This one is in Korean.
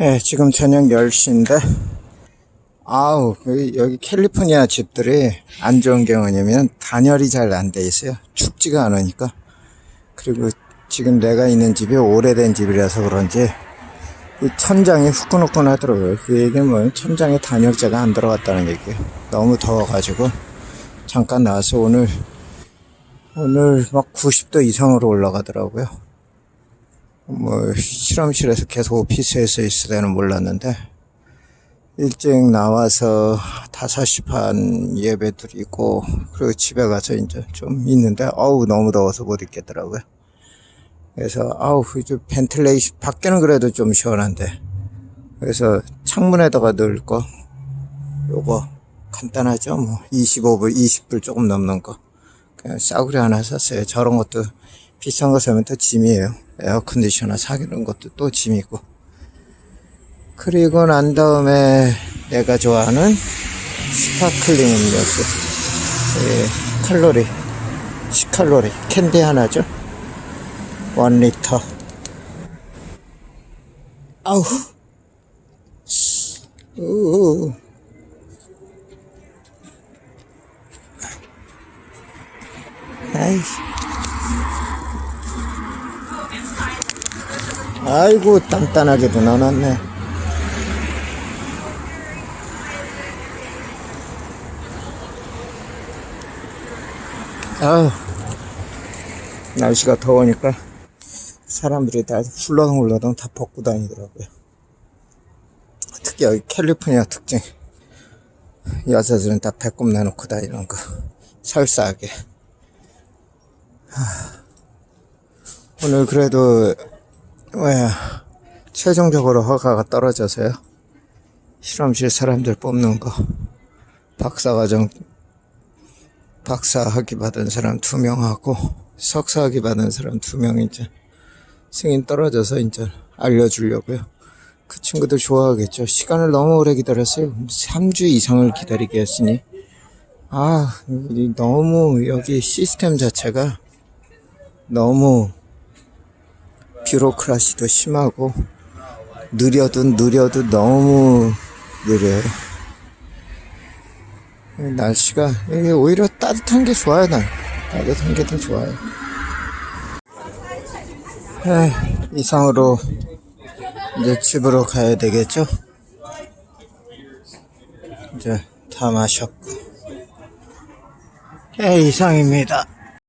예, 지금 저녁 10시인데, 아우, 그 여기 캘리포니아 집들이 안 좋은 게 뭐냐면 단열이 잘 안 돼 있어요. 춥지가 않으니까. 그리고 지금 내가 있는 집이 오래된 집이라서 그런지 이 천장이 후끈후끈 하더라고요. 그 얘기는 뭐예요? 천장에 단열재가 안 들어갔다는 얘기예요. 너무 더워가지고 잠깐 나와서 오늘 오늘 막 90도 이상으로 올라가더라고요. 뭐 실험실에서 계속 오피스에서 있을 때는 몰랐는데 일찍 나와서 5시 반 예배 드리고 그리고 집에 가서 이제 좀 있는데 어우 너무 더워서 못 있겠더라고요. 그래서 아우 이제 벤틀레이션 밖에는 그래도 좀 시원한데. 그래서 창문에다가 넣을 거 요거 간단하죠? 뭐 25불 20불 조금 넘는 거. 그냥 싸구려 하나 샀어요. 저런 것도 비싼 거 사면 또 짐이에요. 에어컨디셔너 사기는 것도 또 짐이고. 그리고 난 다음에 내가 좋아하는 스파클링 음료수 예, 칼로리. 10칼로리. 캔디 하나죠? 원 리터. 아우. 우 아이 아이고 단단하게도 넣어놨네 아우 날씨가 더우니까 사람들이 다 훌러덩 훌러덩 다 벗고 다니더라고요. 특히 여기 캘리포니아 특징. 여자들은 다 배꼽 내놓고 다니는 거. 설사하게. 하, 오늘 그래도, 뭐야, 최종적으로 허가가 떨어져서요. 실험실 사람들 뽑는 거. 박사과정, 박사학위 받은 사람 두 명하고, 석사학위 받은 사람 두 명 이제 승인 떨어져서 이제 알려주려고요. 그 친구들 좋아하겠죠. 시간을 너무 오래 기다렸어요. 3주 이상을 기다리게 했으니. 아, 이 너무 여기 시스템 자체가 너무 뷰로크라시도 심하고 느려도 느려도 너무 느려요. 날씨가 이게 오히려 따뜻한 게 좋아요, 난. 따뜻한 게 더 좋아요. 에이, 이상으로 이제 집으로 가야 되겠죠? 이제 다 마셨고. 에 이상입니다.